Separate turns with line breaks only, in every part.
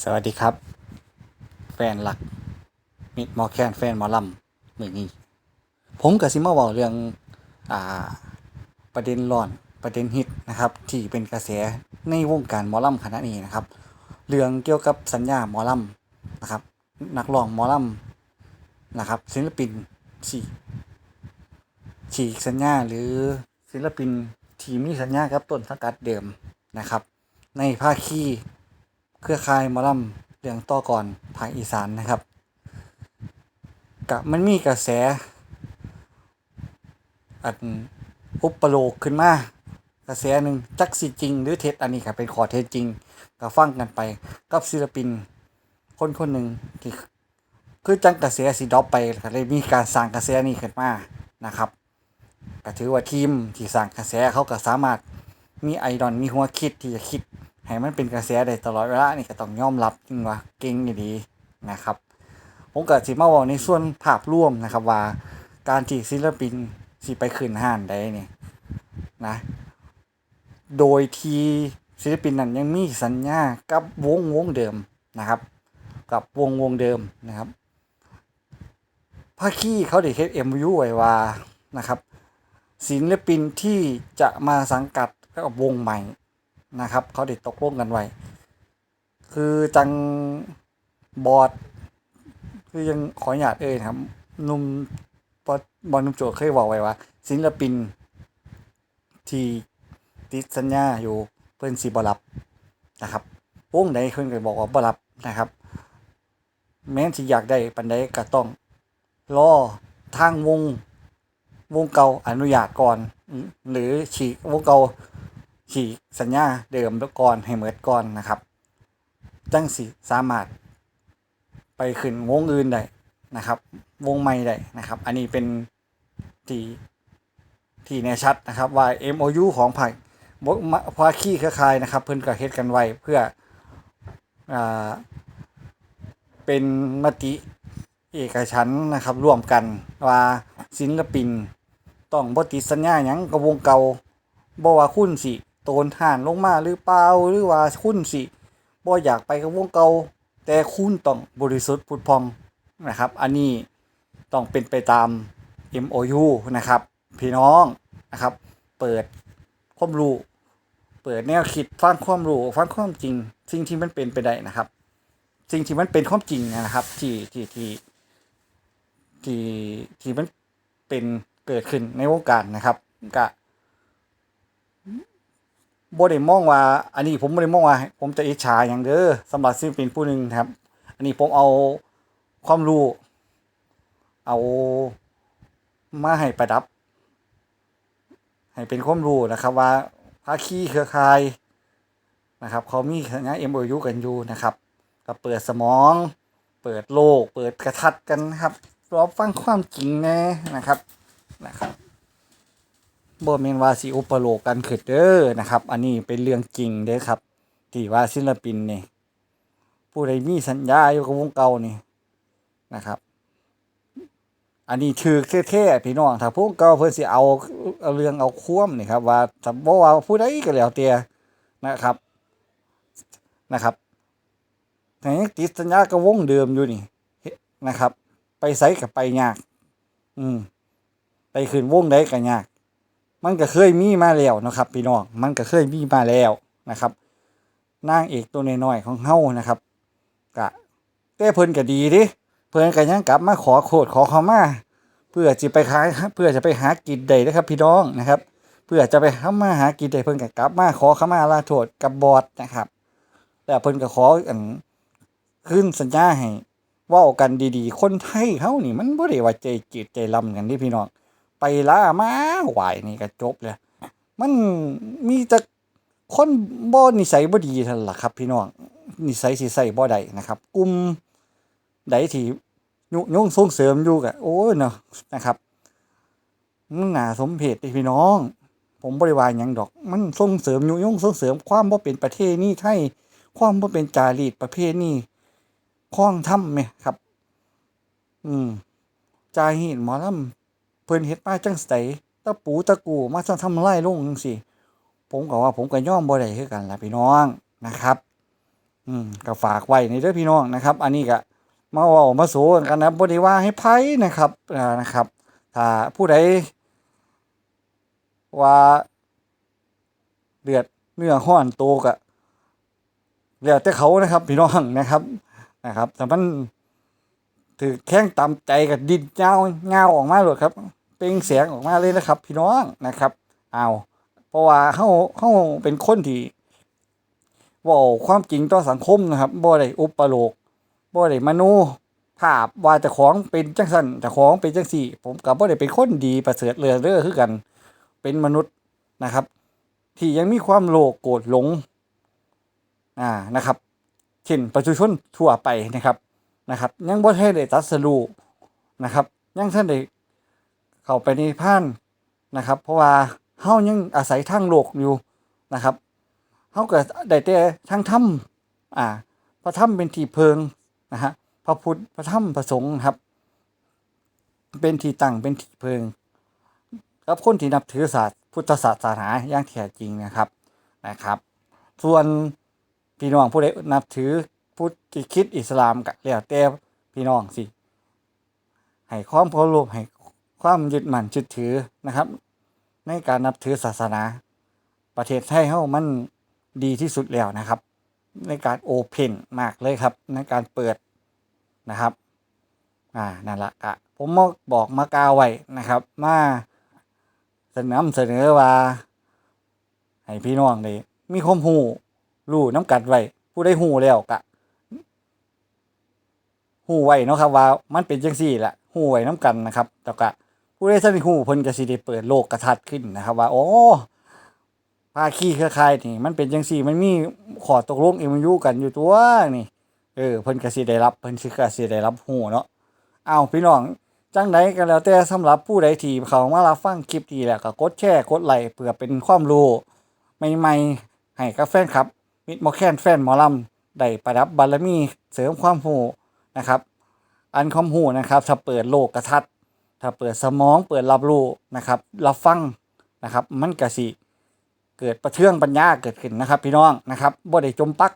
สวัสดีครับ แฟนหลัก มิดมอแคนแฟนมอลำมือนี้ผมกับซิมาบอกเรื่องอ่าประเด็นร้อนประเด็นฮิตนะครับ ที่เป็นกระแสในวงการมอลำขณะนี้นะครับ เรื่องเกี่ยวกับสัญญาหมอลำนะครับ นักร้องมอลำนะครับ ศิลปินสี่ฉีกสัญญาหรือศิลปินที่มีสัญญากับต้นสังกัดเดิมนะครับ ในภาคี เครือข่ายมอลำเรื่องต่อก่อนภาคอีสานนะครับกะมันมีกระแส อันอุปโลกขึ้นมากระแสหนึ่งจักสิจริง หรือเท็จอันนี้ก็เป็นขอเท็จจริงก็ฟังกันไปกับศิลปิน คนคนหนึ่งที่คือจังกระแสสีดรอปไปก็เลยมีการสร้างกระแสนี้ขึ้นมานะครับก็ถือว่าทีมที่สร้างกระแสเขาก็สามารถมีไอดอลมีหัวคิดที่จะคิด ให้มันเป็นกระแสได้ตลอดเวลานี่ก็ต้องยอมรับจริงว่าเก่งอยู่ดีนะครับ ผมก็สิมาบอกในส่วนภาพรวมนะครับว่า การที่ศิลปินสิไปขึ้นห้านได้นี่นะ โดยที่ศิลปินนั้นยังมีสัญญากับวงวงเดิมนะครับ กับวงวงเดิมนะครับภาคีเขาได้เฮ็ด MU ไว้ว่านะครับศิลปินที่จะมาสังกัดกับวงใหม่ นะครับเขาได้ตกลงกันไว้คือจังบอดคือยังขออนุญาตเอ่ยครับนุ่มบอดบอลนุ่มโจเคยบอกไว้ว่าศิลปิน ที่ติดสัญญาอยู่เพิ่นสิบ่รับนะครับวงใดเพิ่นก็บอกว่าบ่รับนะครับ แม้นสิอยากได้ปานใดก็ต้องรอทางวงวงเก่าอนุญาตก่อน หรือฉีกวงเก่า ฉีกสัญญาเดิมก่อนให้เหมือนก่อนนะครับ จังสิสามารถ ไปขึ้นวงอื่นได้นะครับ วงใหม่ได้นะครับ อันนี้เป็นที่ที่แน่ชัดนะครับว่า MOU ของภาคบภาคีเครือข่ายนะครับ เพิ่นก็เฮ็ดกันไว้เพื่ออ่าเป็นมติเอกฉันนะครับร่วมกันว่าศิลปิน ต้องบ่ติดสัญญาหยังกับวงเก่าบ่ว่าคุณสิ โตนห่านลงมาหรือเปล่าหรือว่าคุณสิบ่อยากไปกับวงเก่าแต่คุณต้องบริสุทธิ์ผุดพองนะครับ อันนี้ต้องเป็นไปตาม MOU นะครับ พี่น้องนะครับ เปิดความรู้เปิดแนวคิดฟังความรู้ฟังความจริง สิ่งที่มันเป็นไปได้นะครับ สิ่งที่มันเป็นความจริงนะครับ ที่ที่ที่ที่ที่มันเป็นเกิดขึ้นในวงการนะครับกะ บ่ได้มองว่า อันนี้ผมบ่ได้มองว่า ผมจะอิจฉาอย่างเด้อสำหรับศิลปินผู้หนึ่งครับ อันนี้ผมเอาความรู้ เอามาให้ประดับ ให้เป็นความรู้นะครับว่าภาคีเครือข่ายนะครับเขามีสัญญา MOU กันอยู่นะครับก็เปิดสมอง เปิดโลก เปิดกระทัดกันนะครับรอฟังความจริงแน่นะครับนะครับ บ่แม่นว่าสิอุปโลกกันขึ้นเด้อนะครับ อันนี้เป็นเรื่องจริงเด้อครับที่ว่าศิลปินนี่ผู้ใดมีสัญญาอยู่กับวงเก่านี่นะครับ อันนี้ถือแท้ๆพี่น้องถ้าพวกเก่าเพิ่นสิเอาเอาเรื่องเอาความนี่ครับว่าถ้าบ่ว่าผู้ใดก็แล้วแต่นะครับนะครับแต่ยังติดสัญญากับวงเดิมอยู่นี่นะครับ ไปไสก็ไปยาก อืมไปขึ้นวงใดก็ยาก มันก็เคยมีมาแล้วนะครับพี่น้องมันก็เคยมีมาแล้วนะครับนางเอกตัวน้อยๆของเฮานะครับกะแต่เพิ่นก็ดีดิเพิ่นก็ยังกลับมาขอโคดขอเขามาเพื่อจะไปขายเพื่อจะไปหากินได้นะครับ พี่น้องนะครับ เพื่อจะไปหามาหากินได้เพิ่นก็กลับมาขอเขามาลาโทษกับบอสนะครับ แต่เพิ่นก็ขออันขึ้นสัญญาให้ว้ากันดีๆ คนไทยเฮานี่มันบ่ได้ว่าใจจืดใจลำกันเดิพี่น้อง ไปล่ามาหวายนี่ก็จบเลยมันมีแต่คนบ่นิสัยบ่ดีท่านั้นล่ะครับ พี่น้องนิสัยสิใส่บ่ได้นะครับ กลุ่มใดที่ยุยงส่งเสริมอยู่ก็โอ้ยเนาะนะครับมันน่าสมเพชพี่น้อง ผมบ่ได้ว่าหยังดอก มันส่งเสริมยุยงส่งเสริมความบ่เป็นประเทศนี้ไทยความบ่เป็นจารีตประเพณีของธรรมแหมครับ อืมจาฮีตหมอลำ พิ่นเฮ็ดมาจังไสตะปูตะกูมาจะทำลายลงจังซี่ ผมก็ว่าผมก็ยอมบ่ได้คือกันล่ะพี่น้องนะครับ อืมก็ฝากไว้ในเด้อพี่น้องนะครับ อันนี้ก็มาเว้ามาโสกันนะบ่ได้ว่าให้ไผนะครับอ่านะครับ ถ้าผู้ใดว่าเดือดเนื้อห้อนโตก็แล้วแต่เขานะครับ พี่น้องนะครับนะครับแต่มันถือแข้งตามใจกับดินเงาเงาออกมาเลยครับ เปล่งเสียงออกมาเลยนะครับ พี่น้องนะครับเอาเพราะว่าเฮาเฮาเป็นคนที่เว้าความจริงต่อสังคมนะครับบ่ได้อุปโลกบ่ได้มโนภาพว่าเจ้าของเป็นจังซั่นเจ้าของเป็นจังซี่ ผมก็บ่ได้เป็นคนดีประเสริฐเลิศเร่อคือกัน เป็นมนุษย์นะครับ ที่ยังมีความโลภโกรธหลงอ่านะครับ เช่นประชาชนทั่วไปนะครับนะครับ ยังบ่ทันได้ตัดสรูนะครับ ยังท่านได้ เข้าไปในพานนะครับ เพราะว่าเฮายังอาศัยทางโลกอยู่นะครับเฮาก็ได้แต่ทางธรรมอ่าพระธรรมเป็นที่เพิงนะฮะพระพุทธพระธรรมพระสงฆ์ครับ เป็นที่ตั้งเป็นที่เพิงกับคนที่นับถือศาสตร์พุทธศาสนาอย่างแท้จริงนะครับนะครับ ส่วนพี่น้องผู้ใดนับถือพุทธคิดอิสลามก็แล้วแต่พี่น้องสิให้ความเคารพให้ ความยึดมั่นยึดถือนะครับ ในการนับถือศาสนา ประเทศไทยเฮามันดีที่สุดแล้วนะครับ ในการโอเพนมากเลยครับ ในการเปิดนะครับอ่านั่นละกะผมมาบอกมากาไว้นะครับ มาเสนอเสนอว่าให้พี่น้องได้มีความรู้รู้น้ำกัดไว้ผู้ได้รู้แล้วกะรู้ไว้เนาะครับว่ามันเป็นจังซี่แหละรู้ไว้น้ำกันนะครับแล้วก็ ผู้ได้สนิทูเพิ่นก็สิได้เปิดโลกกระทัดขึ้นนะครับ ว่าโอ้ภาคีเครือข่ายนี่ มันเป็นจังซี่มันมีขอตกลง MOU กันอยู่ตัวนี่ เออเพิ่นก็สิได้รับเพิ่นสิก็สิได้รับรู้เนาะเอาพี่น้องจังใดก็แล้วแต่สำหรับผู้ใดที่เขามารับฟังคลิปนี้แล้วก็กดแชร์กดไลค์เพื่อเป็นความรู้ใหม่ๆให้กับแฟนครับ มิดหมอแคนแฟนหมอลำได้ประดับบารมีเสริมความรู้นะครับ อันความรู้นะครับถ้าเปิดโลกกระทัด ถ้าเปิดสมองเปิดรับรู้นะครับ รับฟังนะครับ มันก็สิเกิดประเทืองปัญญาเกิดขึ้นนะครับ พี่น้องนะครับบ่ได้จมปัก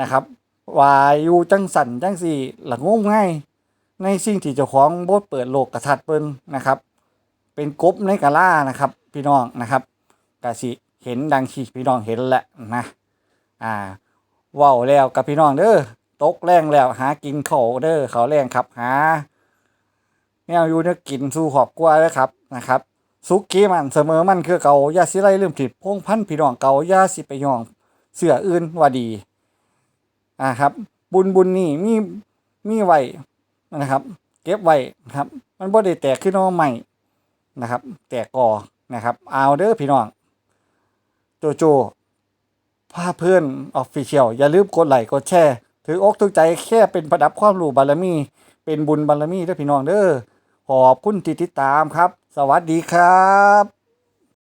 นะครับวาอยู่จังสันจังสี่หลังงมง่ายในสิ่งที่เจ้าของบทเปิดโลกกระทัดเปิ้นนะครับ เป็นกบในกะล่านะครับ พี่น้องนะครับกะสิเห็นดังที่พี่น้องเห็นแหละนะอ่าเว้าแล้วกับพี่น้องเด้อตกแรงแล้วหากินเขาเด้อเขาแรงครับหา แนวอยู่เนื้อกินสู่ขอบกลัวเด้อครับนะครับสุกี้มันเสมอมันคือเก่าอย่าสิไล่ลืมถิดพงพันพี่น้องเก่าอย่าสิไปย่อง เสืออื่นว่าดีอ่าครับ บุญบุญนี่มีมีไว้นะครับ เก็บไว้นะครับ มันบ่ได้แตกขึ้นมาใหม่นะครับ แตกก่อนะครับเอาเด้อพี่น้องโจโจพาเพื่อนออฟฟิเชียลอย่าลืมกดไลค์กดแชร์ถืออกถือใจแค่เป็นประดับความรู้บารมี เป็นบุญบารมีเด้อพี่น้องเด้อ ขอบคุณที่ติดตามครับ สวัสดีครับ